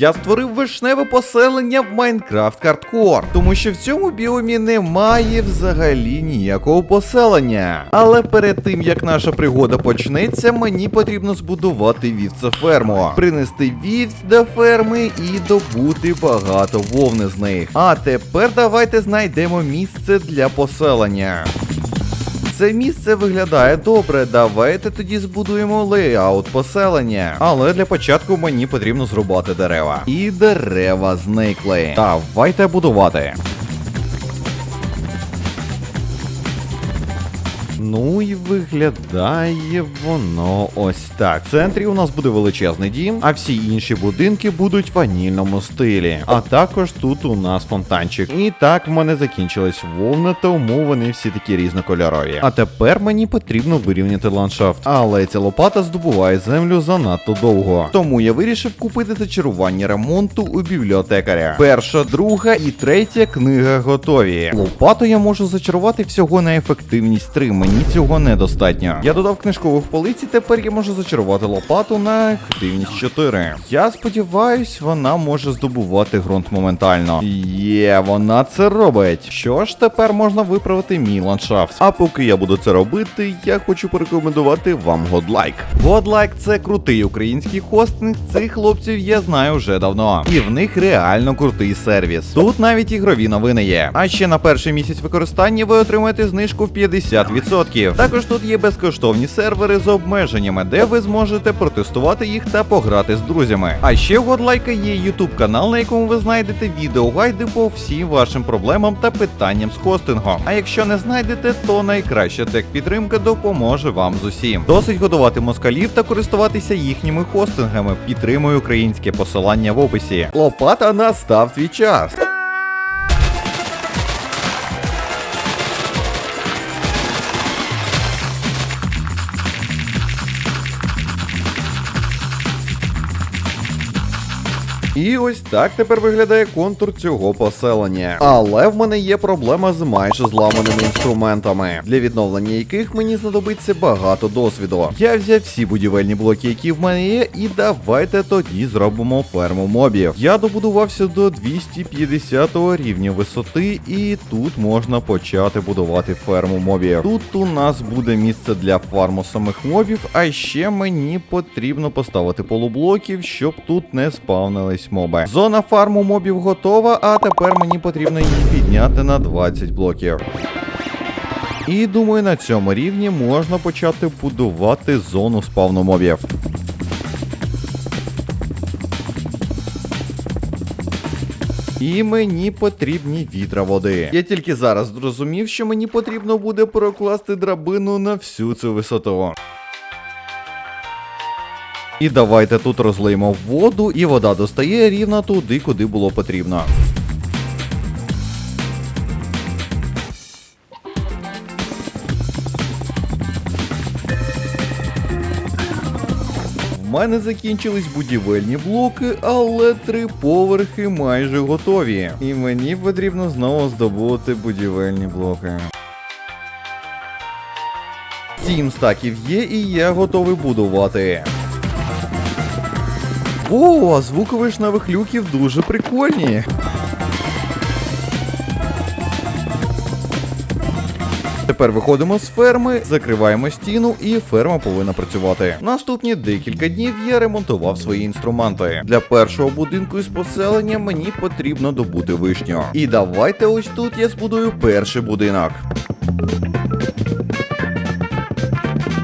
Я створив вишневе поселення в Майнкрафт Хардкор, тому що в цьому біомі немає взагалі ніякого поселення. Але перед тим як наша пригода почнеться, мені потрібно збудувати вівцеферму, принести вівць до ферми і добути багато вовни з них. А тепер давайте знайдемо місце для поселення. Це місце виглядає добре. Давайте тоді збудуємо лейаут поселення. Але для початку мені потрібно зрубати дерева. І дерева зникли. Давайте будувати. Ну і виглядає воно ось так. В центрі у нас буде величезний дім, а всі інші будинки будуть в ванільному стилі. А також тут у нас фонтанчик. І так в мене закінчилась вовна, тому вони всі такі різнокольорові. А тепер мені потрібно вирівняти ландшафт. Але ця лопата здобуває землю занадто довго. Тому я вирішив купити зачарування ремонту у бібліотекаря. Перша, друга і третя книга готові. Лопату я можу зачарувати всього на ефективність 3. Мені цього недостатньо. Я додав книжкових полиці, тепер я можу зачарувати лопату на ефективність 4. Я сподіваюсь, вона може здобувати ґрунт моментально. Є, вона це робить. Що ж, тепер можна виправити мій ландшафт. А поки я буду це робити, я хочу порекомендувати вам Godlike. Godlike – це крутий український хостинг. Цих хлопців я знаю вже давно. І в них реально крутий сервіс. Тут навіть ігрові новини є. А ще на перший місяць використання ви отримаєте знижку в 50%. Також тут є безкоштовні сервери з обмеженнями, де ви зможете протестувати їх та пограти з друзями. А ще в Godlike є YouTube канал, на якому ви знайдете відеогайди по всім вашим проблемам та питанням з хостингом. А якщо не знайдете, то найкраща техпідтримка допоможе вам з усім. Досить годувати москалів та користуватися їхніми хостингами. Підтримуй українське посилання в описі. Лопата настав твій час. І ось так тепер виглядає контур цього поселення. Але в мене є проблема з майже зламаними інструментами, для відновлення яких мені знадобиться багато досвіду. Я взяв всі будівельні блоки, які в мене є, і давайте тоді зробимо ферму мобів. Я добудувався до 250 рівня висоти, і тут можна почати будувати ферму мобів. Тут у нас буде місце для фарму самих мобів, а ще мені потрібно поставити полублоків, щоб тут не спавнились моби. Зона фарму мобів готова, а тепер мені потрібно її підняти на 20 блоків. І думаю, на цьому рівні можна почати будувати зону спавну мобів. І мені потрібні відра води. Я тільки зараз зрозумів, що мені потрібно буде прокласти драбину на всю цю висоту. І давайте тут розлиємо воду, і вода достає рівно туди, куди було потрібно. В мене закінчились будівельні блоки, але три поверхи майже готові. І мені потрібно знову здобути будівельні блоки. Сім стаків є, і я готовий будувати. О, а звуки вишневих люків дуже прикольні. Тепер виходимо з ферми, закриваємо стіну, і ферма повинна працювати. Наступні декілька днів я ремонтував свої інструменти. Для першого будинку із поселення мені потрібно добути вишню. І давайте ось тут я збудую перший будинок.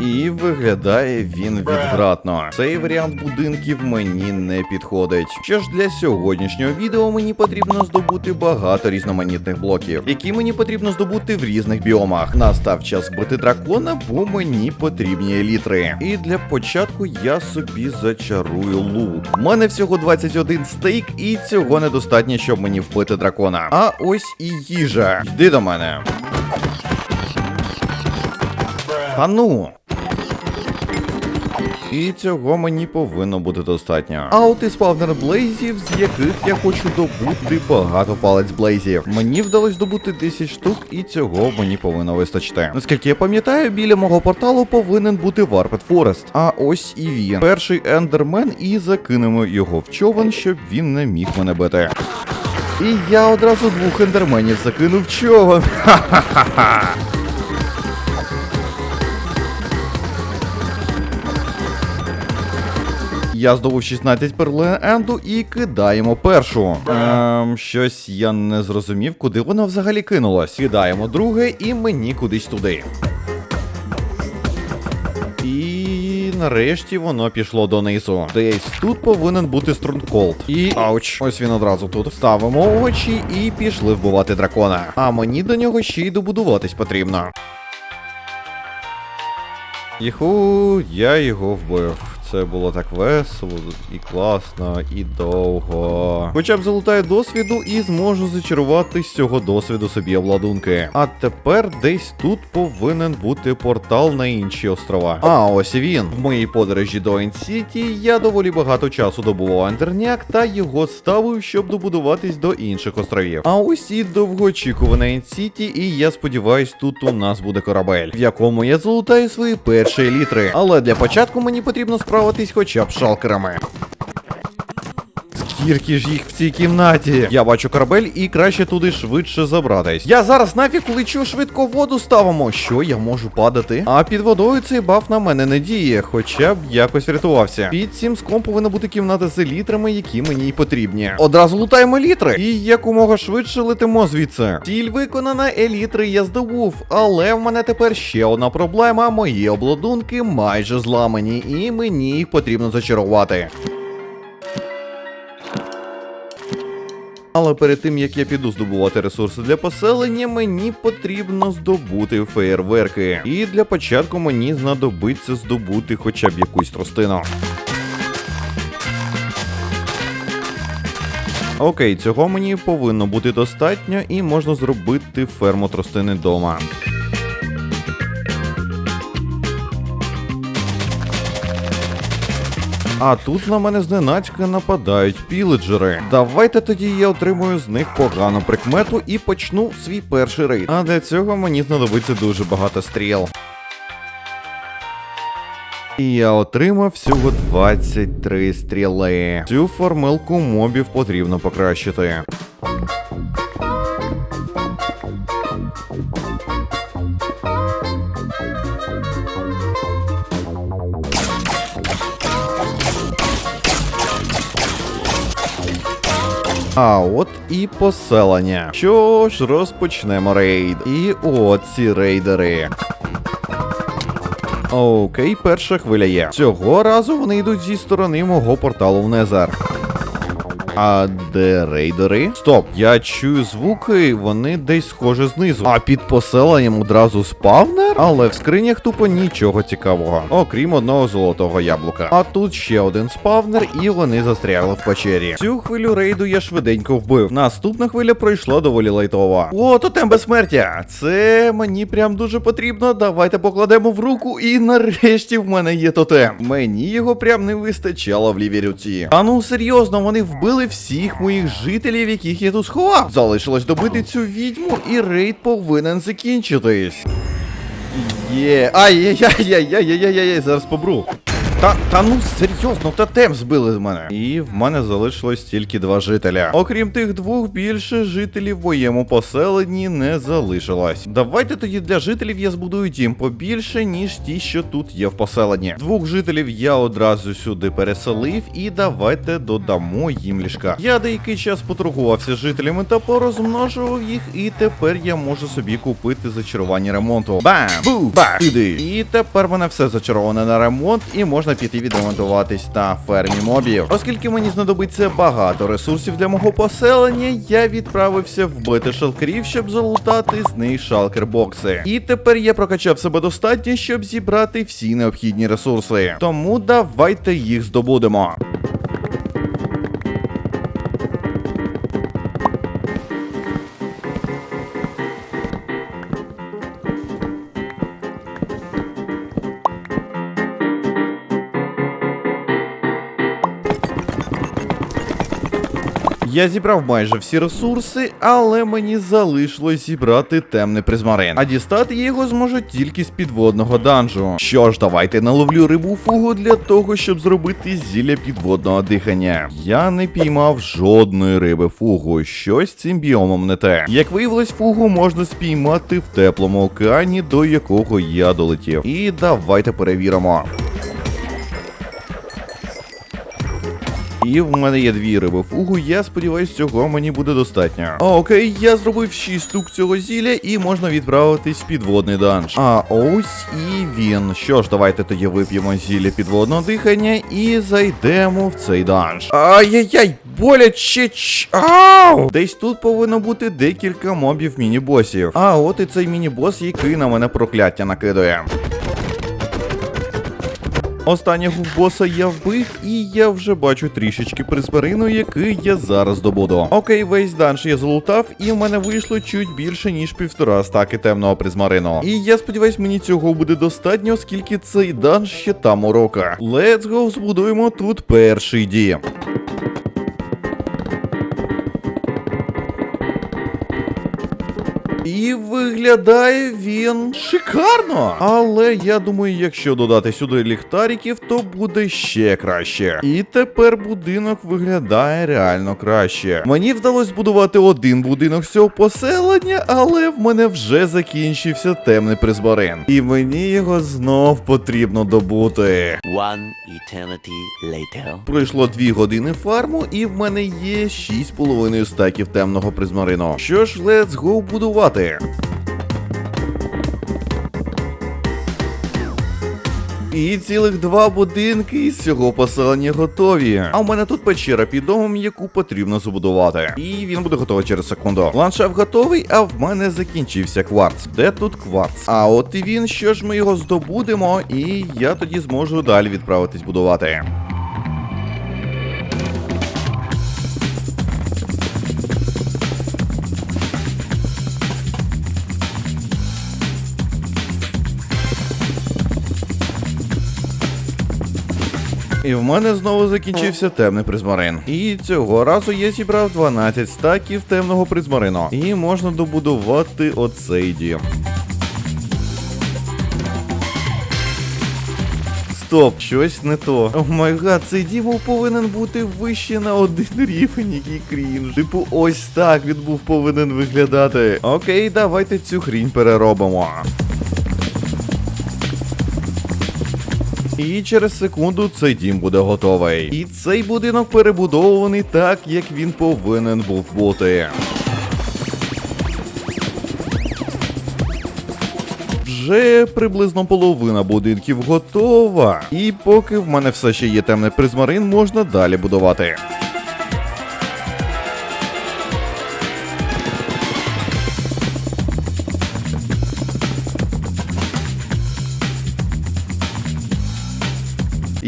І виглядає він відвратно. Цей варіант будинків мені не підходить. Що ж для сьогоднішнього відео мені потрібно здобути багато різноманітних блоків, які мені потрібно здобути в різних біомах. Настав час бити дракона, бо мені потрібні елітри. І для початку я собі зачарую лук. У мене всього 21 стейк, і цього недостатньо, щоб мені вбити дракона. А ось і їжа. Йди до мене. Та ну. І цього мені повинно бути достатньо. А от і спавнер блейзів, з яких я хочу добути багато палець блейзів. Мені вдалося добути 10 штук, і цього мені повинно вистачити. Наскільки я пам'ятаю, біля мого порталу повинен бути Warped Forest. А ось і він. Перший ендермен, і закинемо його в човен, щоб він не міг мене бити. І я одразу двох ендерменів закинув човен. Ха-ха-ха. Я здобув 16 перлин енду і кидаємо першу. Ем, щось я не зрозумів, куди вона взагалі кинулась. Кидаємо друге і мені кудись туди. І нарешті воно пішло донизу. Десь тут повинен бути струнколд. І ауч, ось він одразу тут. Ставимо очі і пішли вбивати дракона. А мені до нього ще й добудуватись потрібно. Іху, я його вбив. Це було так весело і класно, і довго. Хоча б залутаю досвіду і зможу зачарувати з цього досвіду собі обладунки. А тепер десь тут повинен бути портал на інші острова. А ось він. В моїй подорожі до Ен-Сіті я доволі багато часу добував андерняк та його ставив, щоб добудуватись до інших островів. А ось і довгоочікувана Ен-Сіті, і я сподіваюсь, тут у нас буде корабель, в якому я залутаю свої перші елітри. Але для початку мені потрібно справитись хоча б шалкерами. Скільки ж їх в цій кімнаті? Я бачу корабель і краще туди швидше забратись. Я зараз нафіг лечу швидко воду ставимо. Що я можу падати? А під водою цей баф на мене не діє, хоча б якось врятувався. Під сімском повинна бути кімната з елітрами, які мені й потрібні. Одразу лутаємо літри. І якомога швидше летимо звідси. Ціль виконана, елітри я здобув. Але в мене тепер ще одна проблема: мої обладунки майже зламані, і мені їх потрібно зачарувати. Але перед тим як я піду здобувати ресурси для поселення, мені потрібно здобути феєрверки. І для початку мені знадобиться здобути хоча б якусь тростину. Окей, цього мені повинно бути достатньо, і можна зробити ферму тростини дома. А тут на мене зненацька нападають піледжери. Давайте тоді я отримую з них погану прикмету і почну свій перший рейд. А для цього мені знадобиться дуже багато стріл. І я отримав всього 23 стріли. Цю формилку мобів потрібно покращити. А от і поселення. Що ж, розпочнемо рейд. І от ці рейдери. Окей, перша хвиля є. Цього разу вони йдуть зі сторони мого порталу в Незер. А де рейдери? Стоп, я чую звуки, вони десь схоже знизу. А під поселенням одразу спавнер? Але в скринях тупо нічого цікавого, окрім одного золотого яблука. А тут ще один спавнер, і вони застрягли в печері. Цю хвилю рейду я швиденько вбив. Наступна хвиля пройшла доволі лайтова. О, тотем безсмертя! Це мені прям дуже потрібно. Давайте покладемо в руку, і нарешті в мене є тотем. Мені його прям не вистачало в лівій руці. А ну серйозно, вони вбили всіх моїх жителів, яких я тут сховав. Залишилось добити цю відьму, і рейд повинен закінчитись. Є. Ай-яй-яй-яй-яй-яй-яй, зараз побру. Та, та ну серйозно, тотем збили з мене. І в мене залишилось тільки два жителя. Окрім тих двох, більше жителів в моєму поселенні не залишилось. Давайте тоді для жителів я збудую дім побільше, ніж ті, що тут є в поселенні. Двох жителів я одразу сюди переселив, і давайте додамо їм ліжка. Я деякий час поторгувався з жителями та порозмножував їх, і тепер я можу собі купити зачарування ремонту. Бам! Бу! Бах! Іди! І тепер мене все зачароване на ремонт, і можна піти відремонтуватись на фермі мобів. Оскільки мені знадобиться багато ресурсів для мого поселення, я відправився вбити шалкерів, щоб залутати з них шалкер-бокси. І тепер я прокачав себе достатньо, щоб зібрати всі необхідні ресурси. Тому давайте їх здобудемо. Я зібрав майже всі ресурси, але мені залишилось зібрати темний призмарин. А дістати його зможу тільки з підводного данжу. Що ж, давайте наловлю рибу фугу для того, щоб зробити зілля підводного дихання. Я не піймав жодної риби фугу. Щось цим біомом не те. Як виявилось, фугу можна спіймати в теплому океані, до якого я долетів. І давайте перевіримо. І в мене є дві риби фугу, я сподіваюсь, цього мені буде достатньо. А, окей, я зробив 6 штук цього зілля і можна відправитись в підводний данж. А ось і він. Що ж, давайте тоді вип'ємо зілля підводного дихання і зайдемо в цей данж. Ай-яй-яй, боляче. ч- Ау! Десь тут повинно бути декілька мобів міні-босів. А от і цей міні-бос, який на мене прокляття накидує. Останнього боса я вбив, і я вже бачу трішечки призберину, який я зараз добуду. Окей, весь данж я залутав, і в мене вийшло чуть більше, ніж півтора стаки темного призмарину. І я сподіваюсь, мені цього буде достатньо, оскільки цей данж ще там урока. Let's go, збудуємо тут перший дім. І виглядає він шикарно. Але я думаю, якщо додати сюди ліхтариків, то буде ще краще. І тепер будинок виглядає реально краще. Мені вдалося збудувати один будинок з цього поселення, але в мене вже закінчився темний призбарин. І мені його знов потрібно добути. One eternity later. Пройшло 2 години фарму, і в мене є 6,5 стаків темного призмарину. Що ж, let's go будувати. І цілих два будинки із цього поселення готові. А в мене тут печера під домом, яку потрібно забудувати. І він буде готовий через секунду. Ландшафт готовий, а в мене закінчився кварц. Де тут кварц? А от і він, що ж ми його здобудемо, і я тоді зможу далі відправитись будувати. І в мене знову закінчився темний призмарин. І цього разу я зібрав 12 стаків темного призмарину. І можна добудувати оцей дім. Стоп, щось не то. О май гад, цей дім повинен бути вище на один рівень, який крінж. Типу, ось так він був повинен виглядати. Окей, давайте цю хрінь переробимо. І через секунду цей дім буде готовий. І цей будинок перебудований так, як він повинен був бути. Вже приблизно половина будинків готова. І поки в мене все ще є темний призмарин, можна далі будувати.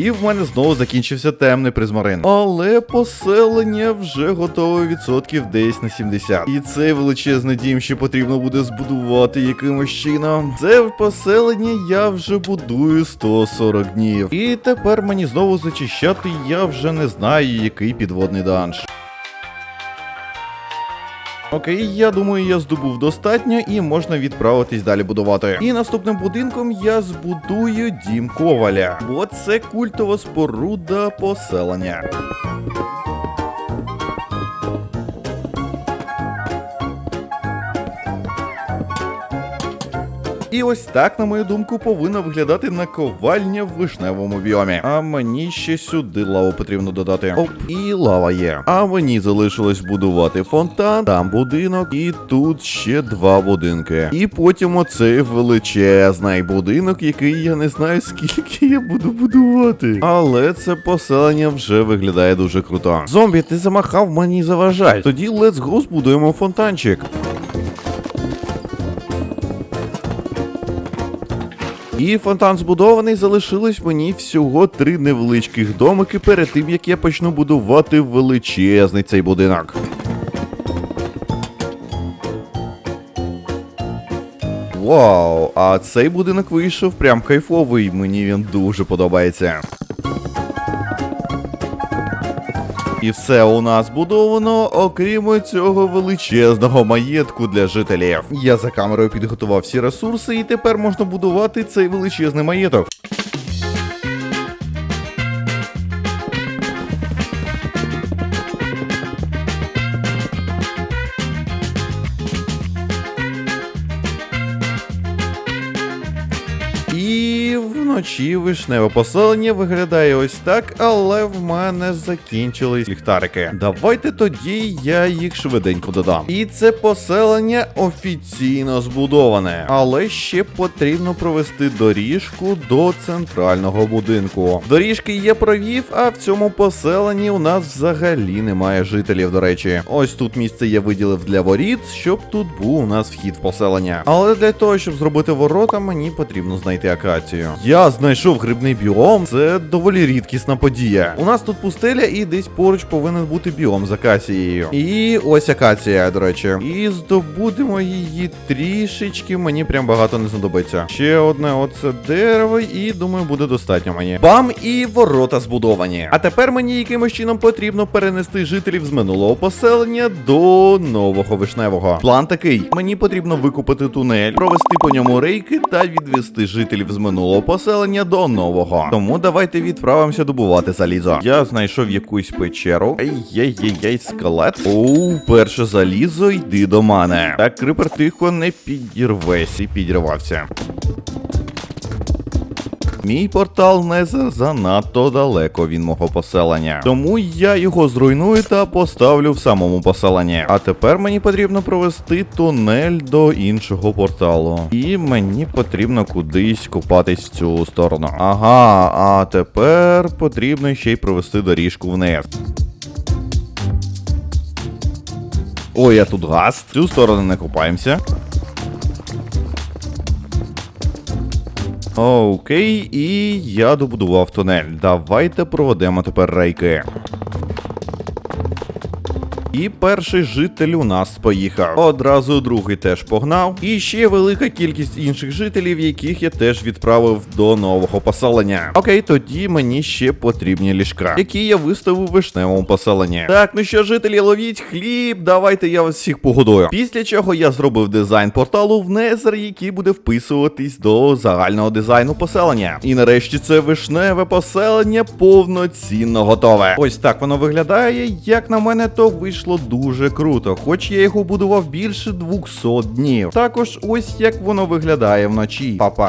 І в мене знову закінчився темний призмарин. Але поселення вже готове відсотків десь на 70. І цей величезний дім ще потрібно буде збудувати якимось чином. Це в поселення я вже будую 140 днів. І тепер мені знову зачищати я вже не знаю, який підводний данж. Окей, я думаю, я здобув достатньо і можна відправитись далі будувати. І наступним будинком я збудую дім коваля, бо це культова споруда поселення. І ось так, на мою думку, повинна виглядати наковальня в вишневому біомі. А мені ще сюди лаву потрібно додати. Оп, і лава є. А мені залишилось будувати фонтан, там будинок, і тут ще два будинки. І потім оцей величезний будинок, який я не знаю скільки я буду будувати. Але це поселення вже виглядає дуже круто. Зомбі, ти замахав мені заважай. Тоді let's go збудуємо фонтанчик. І фонтан збудований, залишилось мені всього три невеличких домики перед тим, як я почну будувати величезний цей будинок. Вау, а цей будинок вийшов прям кайфовий, мені він дуже подобається. І все у нас будовано, окрім цього величезного маєтку для жителів. Я за камерою підготував всі ресурси, і тепер можна будувати цей величезний маєток. Вночі вишневе поселення виглядає ось так, але в мене закінчились ліхтарики. Давайте тоді я їх швиденько додам. І це поселення офіційно збудоване, але ще потрібно провести доріжку до центрального будинку. Доріжки я провів, а в цьому поселенні у нас взагалі немає жителів, до речі. Ось тут місце я виділив для воріт, щоб тут був у нас вхід в поселення. Але для того, щоб зробити ворота, мені потрібно знайти акацію. Я знайшов грибний біом, це доволі рідкісна подія. У нас тут пустеля і десь поруч повинен бути біом з акацією. І ось акація, до речі. І здобудемо її трішечки, мені прям багато не знадобиться. Ще одне оце дерево, і думаю, буде достатньо мені. Бам! І ворота збудовані. А тепер мені якимось чином потрібно перенести жителів з минулого поселення до нового вишневого. План такий: мені потрібно викупити тунель, провести по ньому рейки та відвести жителів з минулого поселення до нового. Тому давайте відправимося добувати залізо. Я знайшов якусь печеру. Ей-єй-єй, скелет. Оу, перше залізо, йди до мене. Так, крипер тихо не підірвесь і підірвався. Мій портал не занадто далеко від мого поселення. Тому я його зруйную та поставлю в самому поселенні. А тепер мені потрібно провести тунель до іншого порталу. І мені потрібно кудись купатись в цю сторону. Ага, а тепер потрібно ще й провести доріжку вниз. Ой, я тут газ. Цю сторону не купаємося. Окей, і я добудував тунель. Давайте проведемо тепер рейки. І перший житель у нас поїхав. Одразу другий теж погнав. І ще велика кількість інших жителів, яких я теж відправив до нового поселення. Окей, тоді мені ще потрібні ліжка, які я виставив у вишневому поселенні. Так, ну що, жителі, ловіть хліб, давайте я вас всіх погодую. Після чого я зробив дизайн порталу в Незер, який буде вписуватись до загального дизайну поселення. І нарешті це вишневе поселення повноцінно готове. Ось так воно виглядає. Як на мене, то вийшло дуже круто, хоч я його будував більше 200 днів. Також ось як воно виглядає вночі. Папа,